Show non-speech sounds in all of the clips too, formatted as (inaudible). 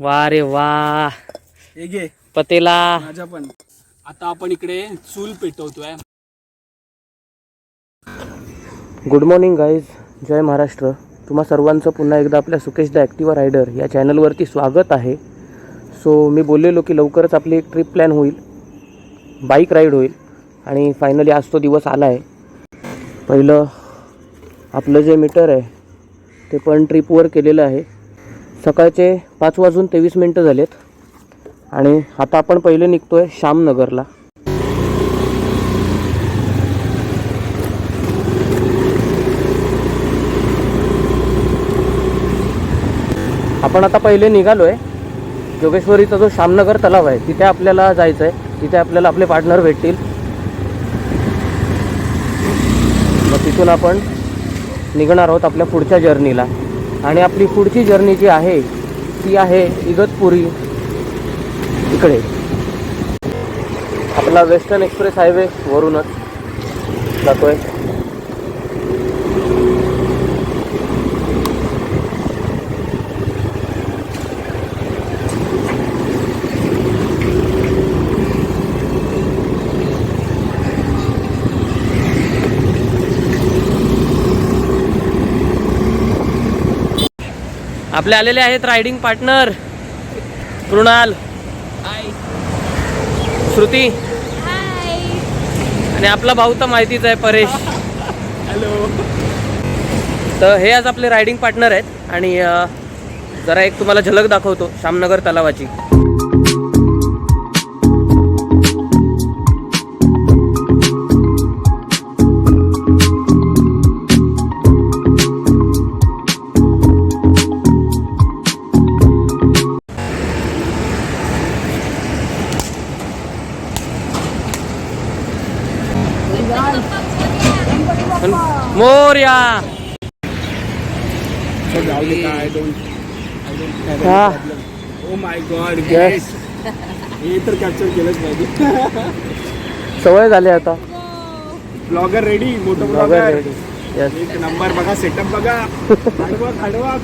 वा रे वा. हे घे. पतेला. माझ्या पण. आता आपण इकडे चूल पेटवतोय. गुड मॉर्निंग गाईज जय महाराष्ट्र. तुम्हा सर्वांचं पुन्हा एकदा आपल्या सुकेश द ॲक्टिवा रायडर या चॅनलवरती स्वागत आहे. सो मी बोललेलो की लवकरच आपली एक ट्रिप प्लॅन होईल. बाईक राईड होईल. आणि फायनली आज तो दिवस आला आहे पहिलं आपलं जे मीटर आहे ते पण ट्रिपवर केलेलं आहे. सकाळचे पाच वाजून तेवीस मिनटं झालेत. आणि आता आपण पहिले निघतो आहे श्यामनगरला. आपण आता पहिले निघालो आहे जोगेश्वरीचा जो श्यामनगर तलाव आहे तिथे आपल्याला जायचं आहे तिथे आपल्याला आपले पार्टनर भेटतील. मग तिथून आपण निघणार आहोत आपल्या पुढच्या जर्नीला. आणि आपली पुढची जर्नी जी आहे ती आहे इगतपुरी. इकडे. आपला वेस्टर्न एक्सप्रेस हायवे वरूनच जातोय. आपले आलेले आहेत रायडिंग पार्टनर. कृणाल. श्रुती. आणि आपला भाऊ तर माहितीच आहे परेश. हॅलो तर हे आज आपले रायडिंग पार्टनर आहेत आणि जरा एक तुम्हाला झलक दाखवतो श्यामनगर तलावाची. हा. Oh my god. हे तर कॅप्चर केलंच पाहिजे सवय झाली आता ब्लॉगर रेडी मोठं Blogger ब्लॉगर ready. Yes. एक नंबर बघा सेटअप बघा (laughs) हाडवा हाडवा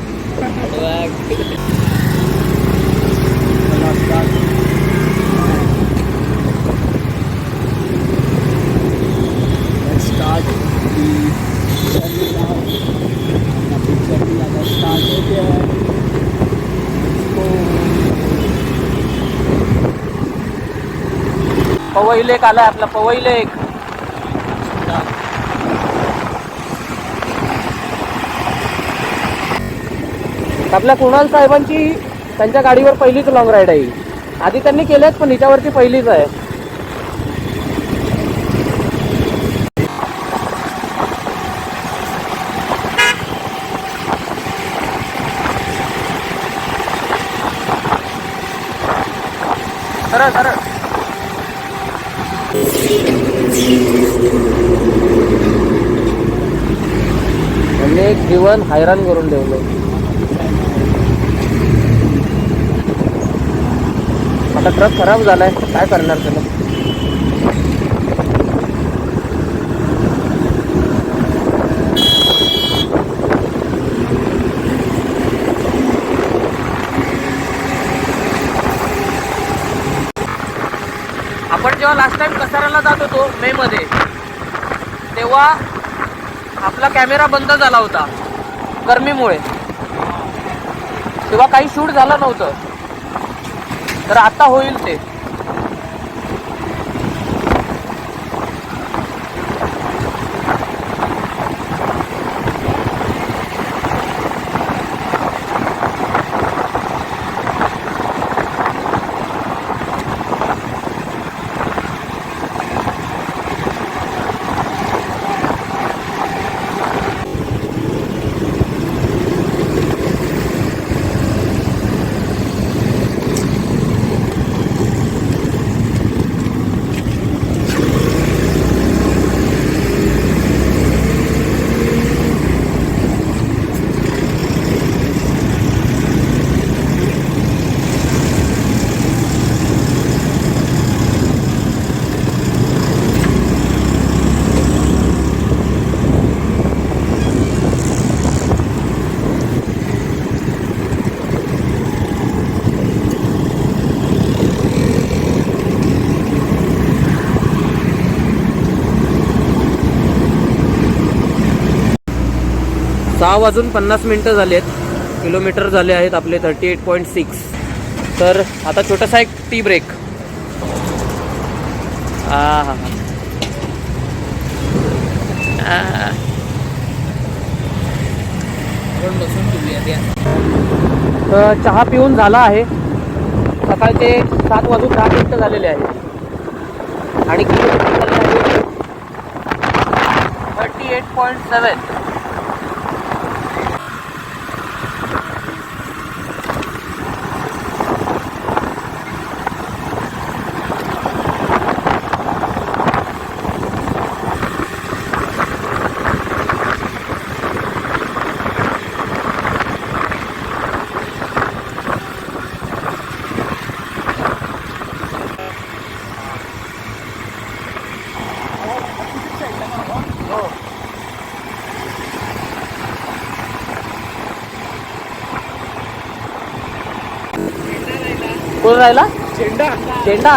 पहिले एक आलाय आपला पवई लेक आपल्या कुणाल साहेबांची त्यांच्या गाडीवर पहिलीच लॉंग राईड आहे. आधी त्यांनी केल्याच पण हिच्यावरती पहिलीच आहे सरळ सरळ त्यांनी एक जीवन हैराण करून ठेवलं आता ट्रक खराब झालाय काय करणार त्याला? आपण जेव्हा लास्ट टाइम कसाराला जात होतो मे मध्ये तेव्हा आपला कॅमेरा बंद झाला होता. गरमीमुळे. तेव्हा काही शूट झालं नव्हतं. तर आता होईल ते. सहा वाजून पन्नास मिनटं झाली आहेत किलोमीटर झाले आहेत आपले थर्टी एट पॉईंट सिक्स तर आता छोटासा एक टी ब्रेक हा हा हा. तर चहा पिऊन झाला आहे. सकाळचे सात वाजून दहा मिनटं झालेले आहे आणि किलोमीटर झाले आहे थर्टी एट पॉईंट सेवन कोण राहिला? झेंडा. झेंडा?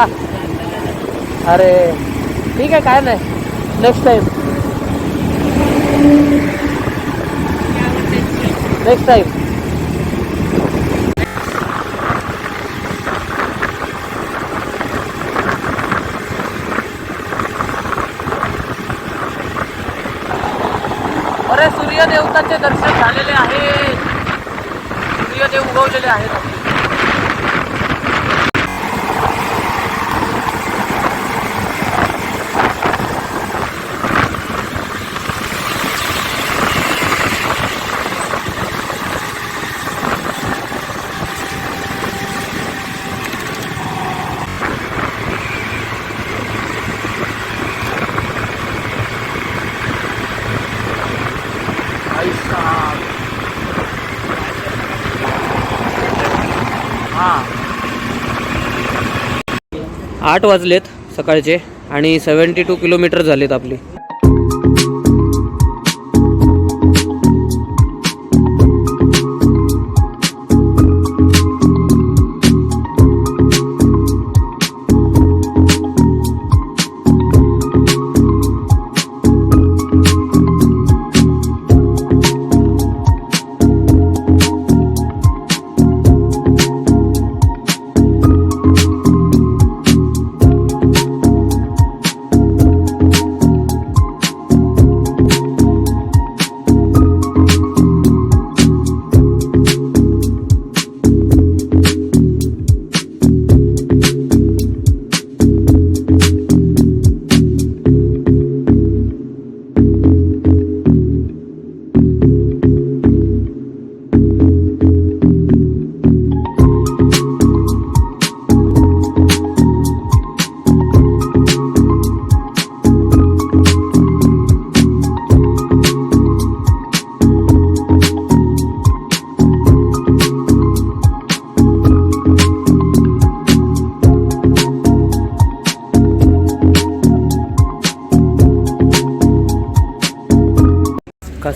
अरे ठीक आहे काय नाही. नेक्स्ट टाइम नेक्स्ट टाइम अरे सूर्यदेवताचे दर्शन झालेले आहे. सूर्यदेव उगवलेले आहेत आपले. आठ वाजलेत सकाळचे आणि सेवन्टी टू किलोमीटर झालेत आपली.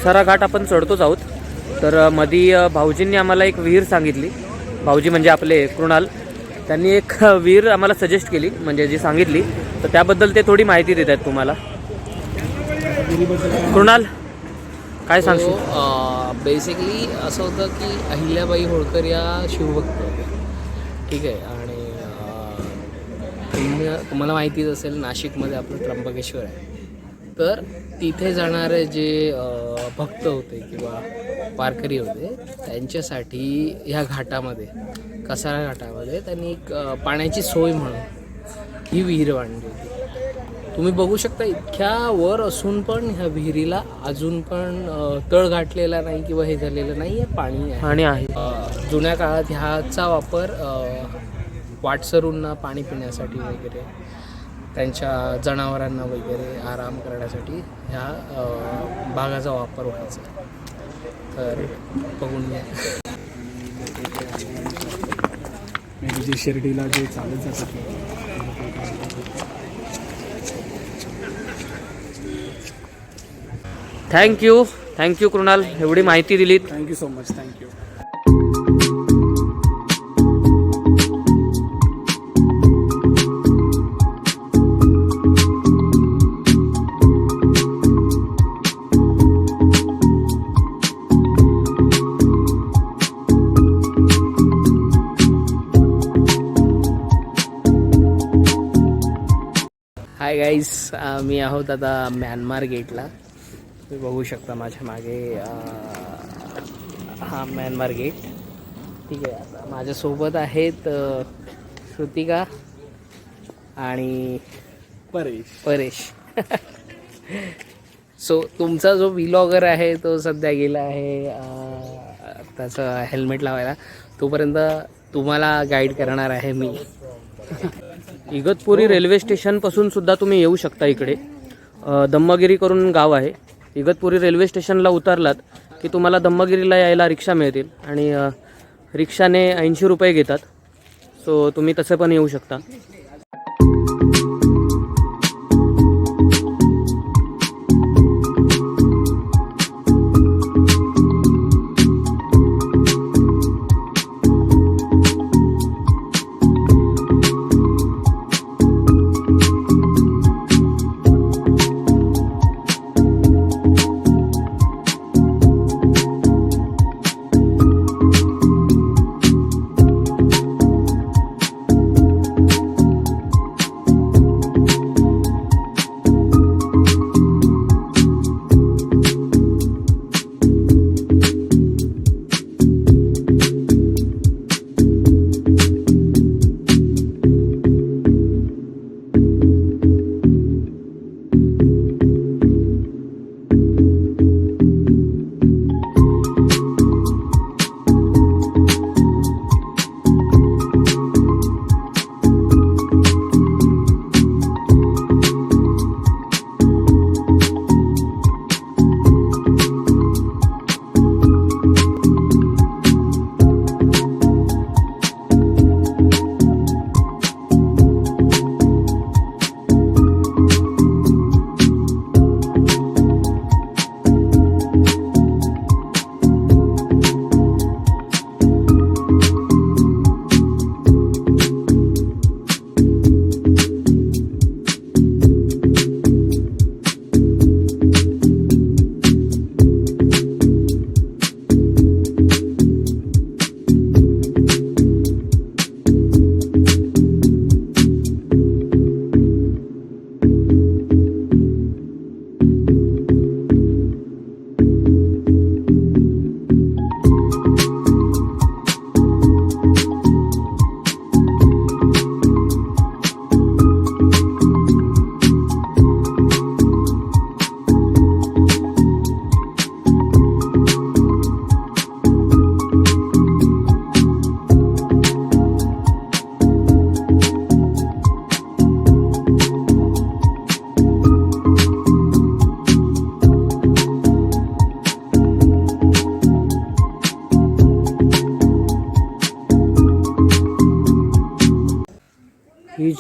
कसारा घाट आपण चढतोच आहोत. तर मधी भाऊजींनी आम्हाला एक विहीर सांगितली. भाऊजी म्हणजे आपले कृणाल. त्यांनी एक विहीर आम्हाला सजेस्ट केली म्हणजे जी सांगितली. तर त्याबद्दल ते थोडी माहिती देत आहेत तुम्हाला. कृणाल काय सांगशील? बेसिकली असं होतं की अहिल्याबाई होळकर या शिवभक्त. होत्या ठीक आहे? आणि अं, तुम्ही- तुम्हाला माहितीच असेल नाशिकमध्ये आपलं त्र्यंबकेश्वर आहे. तर तिथे जाणारे जे भक्त होते किंवा वारकरी होते त्यांच्यासाठी ह्या घाटामध्ये कसारा घाटामध्ये त्यांनी एक पाण्याची सोय म्हणून ही विहीर बांधली होती. तुम्ही बघू शकता इतक्या वर असून पण ह्या विहिरीला अजून पण तळ गाठलेला नाही किंवा हे झालेलं नाही आहे पाणी आहे. आणि आहे. जुन्या काळात ह्याचा वापर वाटसरूंना पाणी पिण्यासाठी वगैरे त्यांच्या जनावरांना वगैरे आराम करण्यासाठी ह्या भागाचा वापर व्हायचा. तर बघून घ्या. जे शिर्डीला जे चालत जातात. थँक्यू थँक्यू कृणाल एवढी माहिती दिलीत. Thank you so much thank you मी आहोत आता म्यानमार गेटला. तुम्ही बघू शकता माझ्या मागे हा म्यानमार गेट. ठीक आहे आता माझ्यासोबत आहेत श्रुतिका आणि परेश. परेश. (laughs) सो तुमचा जो व्लॉगर आहे तो सध्या गेला आहे त्याचं हेल्मेट लावायला. तोपर्यंत तुम्हाला गाईड करणार आहे मी. (laughs) इगतपुरी रेल्वे स्टेशनपासून सुद्धा तुम्ही येऊ शकता इकडे. दम्मगिरी करून गाव आहे. इगतपुरी रेल्वे स्टेशनला उतरलात की तुम्हाला दम्मगिरीला यायला रिक्षा मिळतील आणि रिक्षाने ऐंशी रुपये घेतात. सो तुम्ही तसे पण येऊ शकता.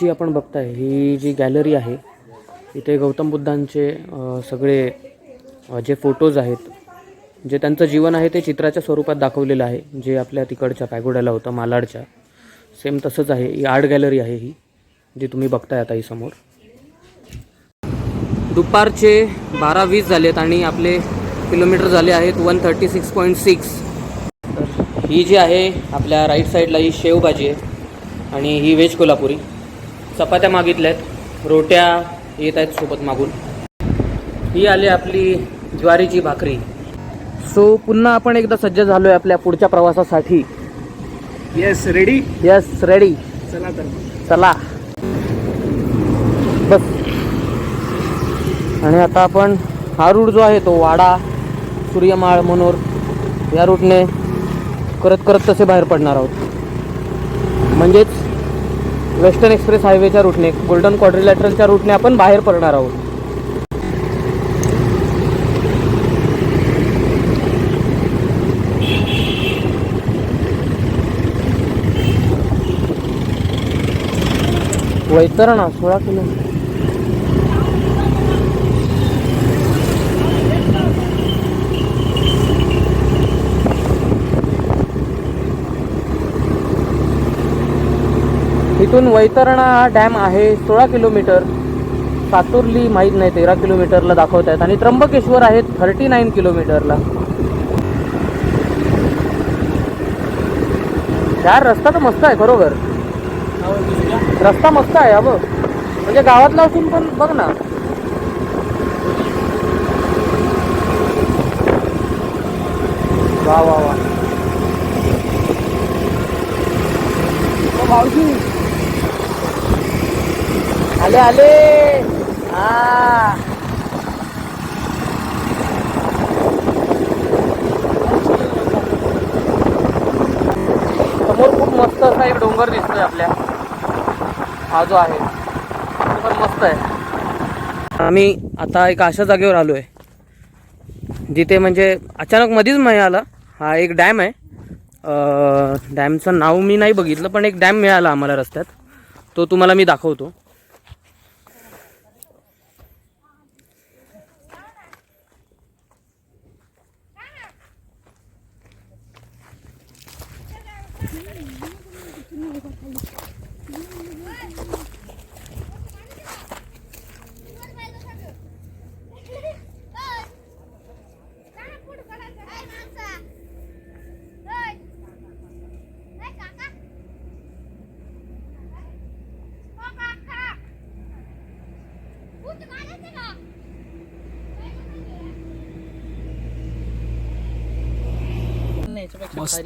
जी आपण बघताय ही जी गॅलरी आहे इथे गौतम बुद्धांचे सगळे जे फोटोज आहेत जे त्यांचं जीवन आहे ते चित्राच्या स्वरूपात दाखवलेलं आहे जे आपल्या तिकडच्या पॅगोड्याला होतं मालाडच्या. सेम तसंच आहे ही आर्ट गॅलरी आहे ही जी तुम्ही बघताय आता ही समोर. दुपारचे बारा वीस झालेत आणि आपले किलोमीटर झाले आहेत one thirty six point six. तर ही जी आहे आपल्या राईट साईडला ही शेवभाजी आहे आणि ही व्हेज कोल्हापुरी. चपात्या मागितल्या आहेत रोट्या येत आहेत सोबत मागून. ही आली आपली ज्वारीची भाकरी. सो पुन्हा आपण एकदा सज्ज झालो आहे आपल्या पुढच्या प्रवासासाठी. येस रेडी यस रेडी चला तर. चला. बस. आणि आता आपण हा रूट जो आहे तो वाडा सूर्यमाळ मनोर या रूटने करत करत तसे बाहेर पडणार आहोत. म्हणजेच वेस्टर्न एक्सप्रेस हायवेच्या रूटने गोल्डन क्वाड्रिलॅटरलच्या रूटने आपण बाहेर पडणार आहोत. वैतरणा सोळा किलो. इथून वैतरणा हा डॅम आहे सोळा किलोमीटर. सातुर्ली माहीत नाही तेरा किलोमीटरला दाखवत आहेत. आणि त्र्यंबकेश्वर आहे थर्टी नाईन किलोमीटरला. यार रस्ता तर मस्त आहे खरोखर. रस्ता मस्त आहे अगं म्हणजे गावातला असून पण बघ ना. वा वा वा. मावशी. आले आले. हा समोर खूप मस्त असा एक डोंगर दिसतोय आपल्या. हा जो आहे पण मस्त आहे. आम्ही आता एका अशा जागेवर आलो आहे जिथे म्हणजे अचानक मध्येच मिळाला. हा एक डॅम आहे. डॅमचं नाव मी नाही बघितलं पण एक डॅम मिळाला आम्हाला रस्त्यात. तो तुम्हाला मी दाखवतो.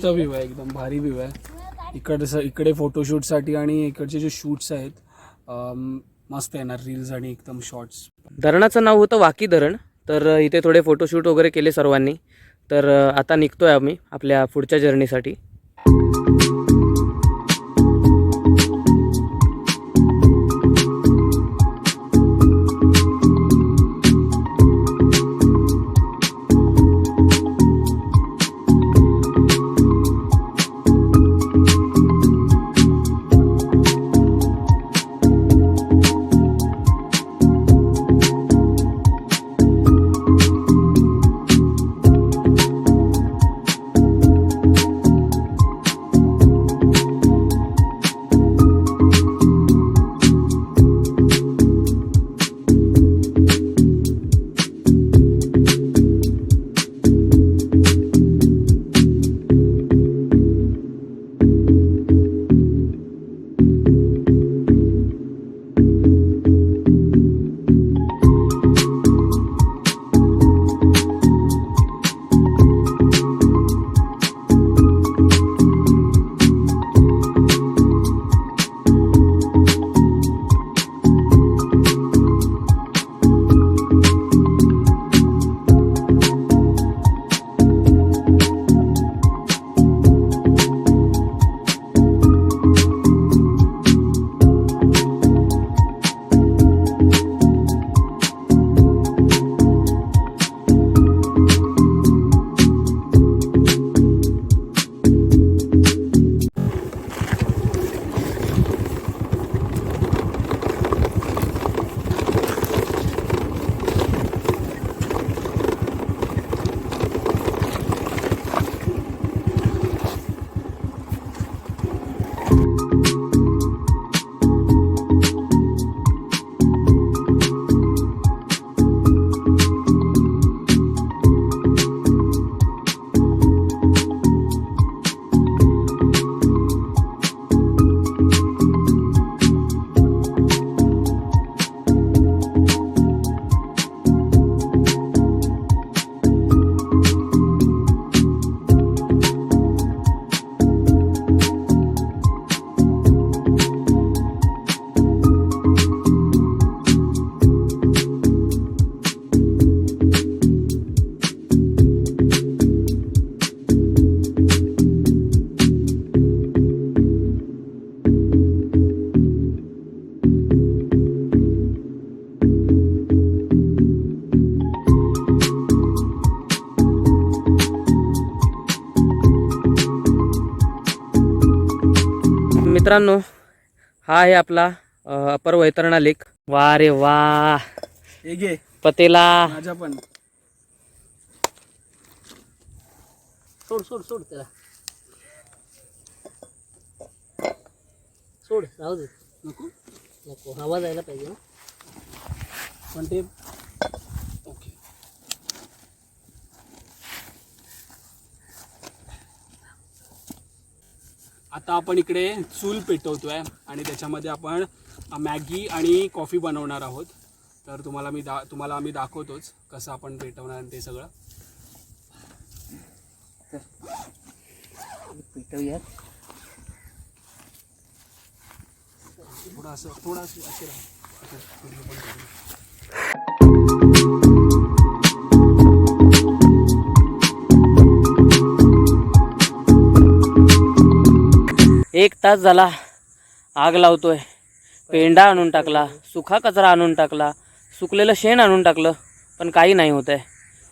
मस्त व्ह्यू आहे एकदम भारी व्ह्यू आहे. इकडचं इकडे फोटोशूटसाठी आणि इकडचे जे शूट्स आहेत मस्त येणार रील्स आणि एकदम शॉर्ट्स धरणाचं नाव होतं वाकी धरण तर इथे थोडे फोटोशूट वगैरे केले सर्वांनी. तर आता आता निघतोय आम्ही आपल्या पुढच्या जर्नीसाठी मित्रांनो हा आहे आपला अपर वैतरणा लेक. वा रे वा. पतेला. माझ्या पण. सोड सोड सोड त्याला. सोड राहू दे. नको नको. हवा जायला पाहिजे ना पण ते आता आपण इकडे चूल पेटवतोय आणि त्याच्यामध्ये आपण मॅगी आणि कॉफी बनवणार आहोत. तर तुम्हाला मी दा तुम्हाला आम्ही दाखवतोच कसं आपण पेटवणार ते सगळं. पेटवूयात. थोडं असं थोडं असं एक तास झाला आग लावतोय. पेंडा आणून टाकला सुखा कचरा आणून टाकला सुकलेलं शेण आणून टाकलं पण काही नाही होत आहे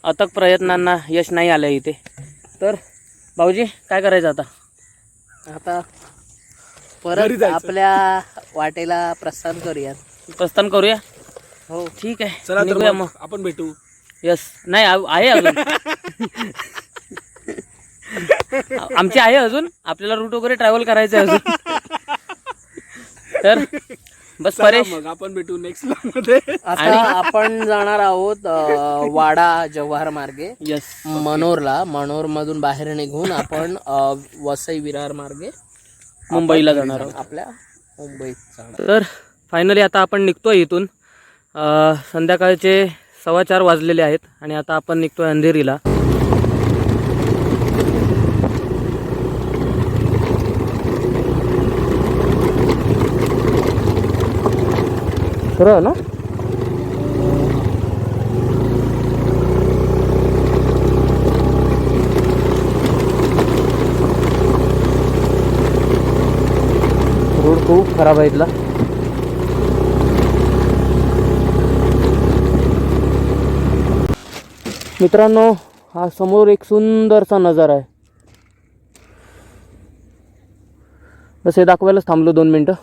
अथक प्रयत्नांना यश नाही आलं इथे. तर भाऊजी काय करायचं आता? आता परत. आपल्या वाटेला प्रस्थान करूयात. प्रस्थान करूया? हो. ठीक आहे. चला मग. आपण भेटू. यस. नाही आहे अजून. (laughs) आमची आहे अजून. आपल्याला रूट वगैरे ट्रॅव्हल करायचं आहे अजून. तर बस परेश. मग आपण भेटू नेक्स्टमध्ये. आता आपण जाणार आहोत अ, वाडा जव्हार मार्गे. यस मनोरला. मनोर मधून बाहेर निघून आपण अ, वसई विरार मार्गे. मुंबईला जाणार आहोत. आपल्या मुंबईत जाणार. तर फायनली आता आपण निघतोय इथून. अ, संध्याकाळचे सव्वा चार वाजलेले आहेत आणि आता आपण निघतोय अंधेरीला. खरं ना? रोड खूप खराब आहे इथला. मित्रांनो हा समोर एक सुंदरसा नजारा आहे. बस हे दाखवायलाच थांबलो दोन मिनटं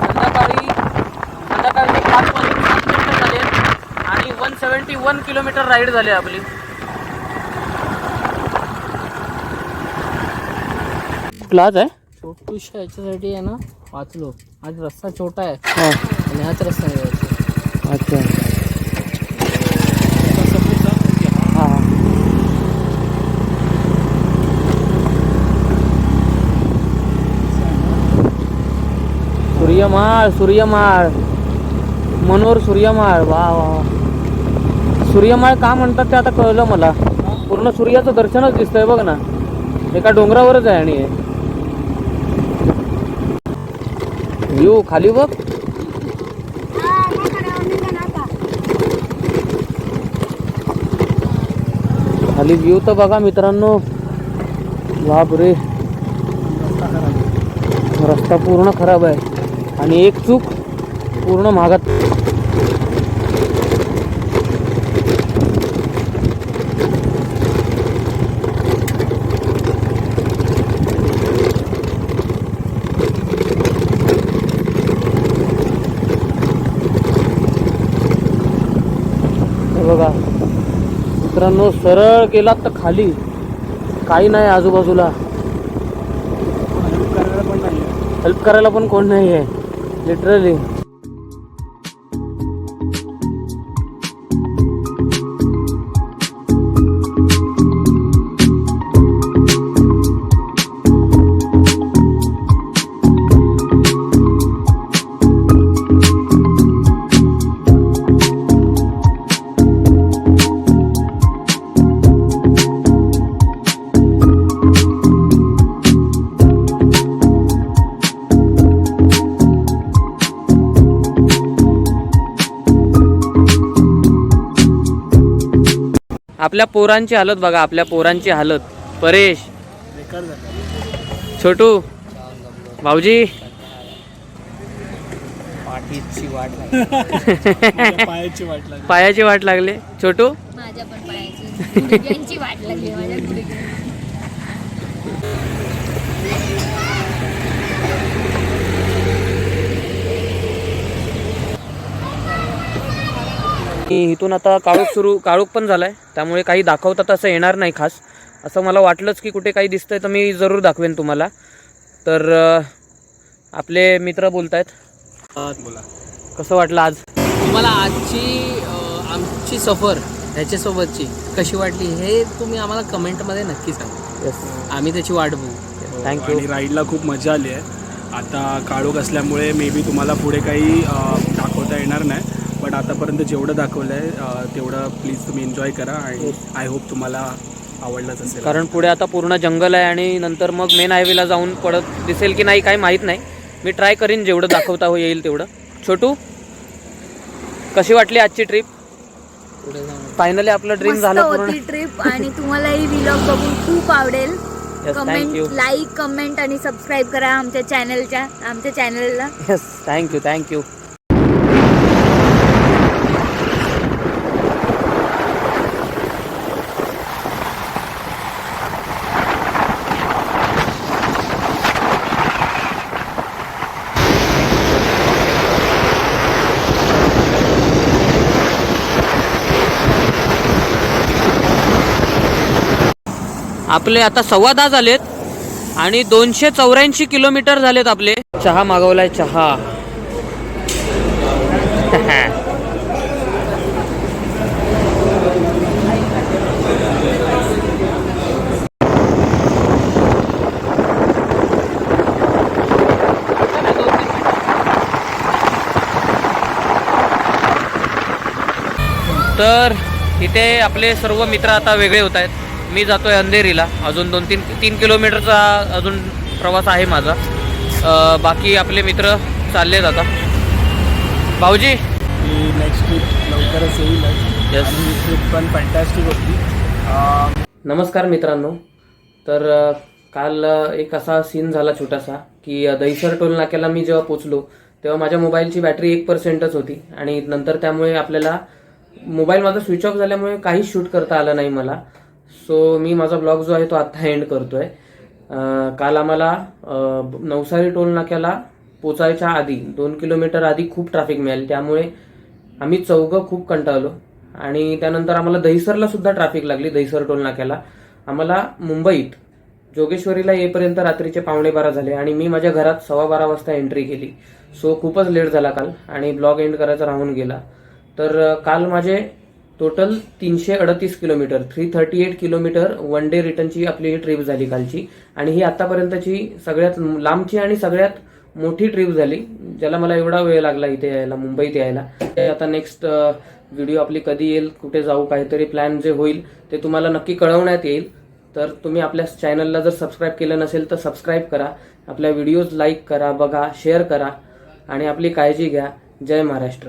संध्याकाळी संध्याकाळी पाच वाजून सात मिनिटं झाले आणि वन सेवन्टी वन राईड झाली आपली? क्लास आहे? छोटूशा याच्यासाठी आहे ना वाचलो. आज रस्ता छोटा आहे. हां. आणि हाच रस्ता. अच्छा. हां. हां सूर्यमाळ सूर्यमाळ. मनोर सूर्यमाळ. वा वा वा. सूर्यमाळ का म्हणतात ते आता कळलं मला. पूर्ण सूर्याचं दर्शनच दिसतंय बघ ना. एका डोंगरावरच आहे आणि व्ह्यू खाली बघ. खाली व्ह्यू तर बघा मित्रांनो. बाप रे रस्ता पूर्ण खराब आहे. आणि एक चूक पूर्ण महागात हे बघा मित्रांनो सरळ गेलात तर खाली. काही नाही आजूबाजूला. करायला पण नाही हेल्प करायला पण कोण नाही आहे लिटरली आपल्या पोरांची हालत बघा आपल्या पोरांची हालत. परेश. छोटू. भाऊजी. पाठीची वाट लागली. माझ्या (laughs) पायाची वाट लागली. पायाची वाट लागले. छोटू. माझ्या पण पायाची. वाट लागली माझ्या गुडघ्या आणि इथून आता काळोख सुरू काळोख पण झालाय. त्यामुळे काही दाखवता तसं येणार नाही खास. असं मला वाटलंच की कुठे काही दिसतंय तर मी जरूर दाखवेन तुम्हाला. तर आपले मित्र बोलत आहेत बोला. कसं वाटलं आज? तुम्हाला आजची आमची सफर ह्याच्यासोबतची कशी वाटली हे तुम्ही आम्हाला कमेंटमध्ये नक्की सांगा. येस आम्ही त्याची वाट बघू. थँक्यू आणि राईडला खूप मजा आली आहे. आता काळोख असल्यामुळे मे बी तुम्हाला पुढे काही दाखवता येणार नाही. बट आतापर्यंत जेवढं दाखवलं आहे तेवढं प्लीज तुम्ही एन्जॉय करा आणि आय होप तुम्हाला आवडलंच असेल. कारण पुढे आता पूर्ण जंगल आहे आणि नंतर मग मेन हायवेला जाऊन पडत दिसेल की नाही काही माहीत नाही. मी ट्राय करीन जेवढं दाखवता हो येईल तेवढं. छोटू कशी वाटली आजची ट्रिप फायनली आपलं ड्रीम झालं पूर्ण. होती ट्रिप आणि तुम्हाला ही व्लॉग बघून खूप आवडेल. Yes, comment thank you. Like comment आणि सबस्क्राईब करा आमच्या चॅनलच्या आमच्या चॅनलला येस थँक्यू थँक्यू आपले आता सव्वा दहा झालेत आणि दोनशे चौऱ्याऐंशी किलोमीटर झालेत आपले. चहा मागवलाय चहा. तर इथे आपले सर्व मित्र आता वेगळे होत आहेत. मी जातोय अंधेरीला. अजून दोन तीन तीन किलोमीटरचा अजून प्रवास आहे माझा. बाकी आपले मित्र चाललेत आता. भाऊजी? नेक्स्ट ट्रिप लवकरच येईल. पण फॅन्टॅस्टिक होती. नमस्कार मित्रांनो. तर काल एक असा सीन झाला छोटासा की दहिसर टोल नाक्याला मी जेव्हा पोचलो तेव्हा माझ्या मोबाईलची बॅटरी एक पर्सेंटच होती. आणि नंतर त्यामुळे आपल्याला मोबाईल माझा स्विच ऑफ झाल्यामुळे काहीच शूट करता आलं नाही मला. सो मी माझा ब्लॉग जो आहे तो आत्ता एंड करतोय. काल आम्हाला नवसारी टोल नाक्याला पोचायच्या आधी दोन किलोमीटर आधी खूप ट्रॅफिक मिळाली. त्यामुळे आम्ही चौघं खूप कंटाळलो. आणि त्यानंतर आम्हाला दहिसरला सुद्धा ट्रॅफिक लागली दहिसर टोल नाक्याला. आम्हाला मुंबईत जोगेश्वरीला येईपर्यंत रात्रीचे पावणे बारा झाले आणि मी माझ्या घरात सव्वा बारा वाजता एंट्री केली. सो खूपच लेट झाला काल आणि ब्लॉग एंड करायचा राहून गेला. तर काल माझे टोटल तीनशे अडतीस kilometre three thirty eight kilometre one day रिटर्नची आपली ही ट्रिप झाली कालची. आणि ही आतापर्यंतची सगळ्यात लांबची आणि सगळ्यात मोठी ट्रिप झाली ज्याला मला एवढा वेळ लागला इथे यायला मुंबईत यायला. ते आता नेक्स्ट व्हिडिओ आपली कधी येईल कुठे जाऊ काहीतरी प्लॅन जे होईल ते तुम्हाला नक्की कळवण्यात येईल. तर तुम्ही आपल्या चॅनलला जर सबस्क्राईब केलं नसेल तर सबस्क्राईब करा. आपल्या व्हिडिओज लाईक करा बघा शेअर करा. आणि आपली काळजी घ्या. जय महाराष्ट्र.